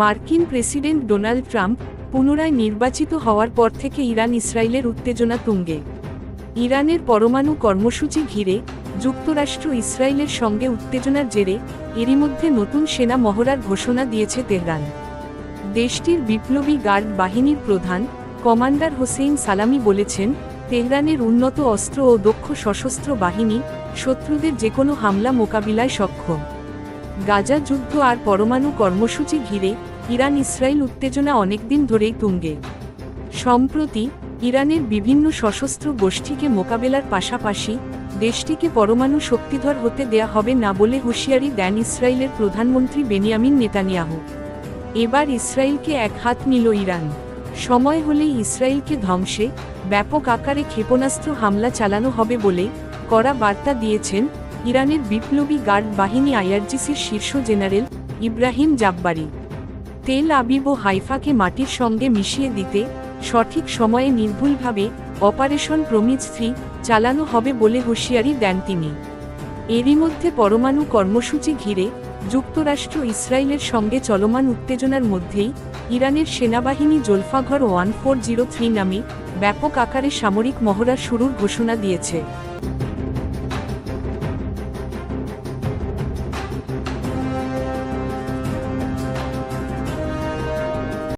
মার্কিন president Donald Trump পুনরায় নির্বাচিত হওয়ার পর থেকে ইরান ইসরায়েলের উত্তেজনা তুঙ্গে। ইরানের পরমাণু কর্মসূচি ঘিরে যুক্তরাষ্ট্র ইসরায়েলের সঙ্গে উত্তেজনার জেরে এরই মধ্যে নতুন সেনা মহড়ার ঘোষণা দিয়েছে তেহরান। দেশটির বিপ্লবী গার্ড বাহিনীর প্রধান কমান্ডার হোসেইন সালামি বলেছেন, তেহরানের উন্নত অস্ত্র ও দক্ষ সশস্ত্র বাহিনী শত্রুদের যে কোনো হামলা মোকাবিলায় সক্ষম। গাজা যুদ্ধ আর পরমাণু কর্মসূচি ঘিরে ইরান ইসরায়েল উত্তেজনা অনেকদিন ধরেই তুঙ্গে। সম্প্রতি, ইরানের বিভিন্ন সশস্ত্র গোষ্ঠীকে মোকাবেলার পাশাপাশি দেশটিকে পরমাণু শক্তিধর হতে দেয়া হবে না বলে হুঁশিয়ারি দেন ইসরায়েলের প্রধানমন্ত্রী বেনিয়ামিন নেতানিয়াহু। এবার ইসরায়েলকে এক হাত নিল ইরান। সময় হলেই ইসরায়েলকে ধ্বংসে ব্যাপক আকারে ক্ষেপণাস্ত্র হামলা চালানো হবে বলে কড়া বার্তা দিয়েছেন ইরানের বিপ্লবী গার্ড বাহিনী আইআরজিসির শীর্ষ জেনারেল ইব্রাহিম জাব্বারি তেল আবিব ও হাইফাকে মাটির সঙ্গে মিশিয়ে দিতে সঠিক সময়ে নির্ভুলভাবে অপারেশন প্রমিজ থ্রি চালানো হবে বলে হুঁশিয়ারি দেন তিনি। এরই মধ্যে পরমাণু কর্মসূচি ঘিরে যুক্তরাষ্ট্র ইসরায়েলের সঙ্গে চলমান উত্তেজনার মধ্যেই ইরানের সেনাবাহিনী Zolfaghar one four zero three নামে ব্যাপক আকারে সামরিক মহড়া শুরুর ঘোষণা দিয়েছে।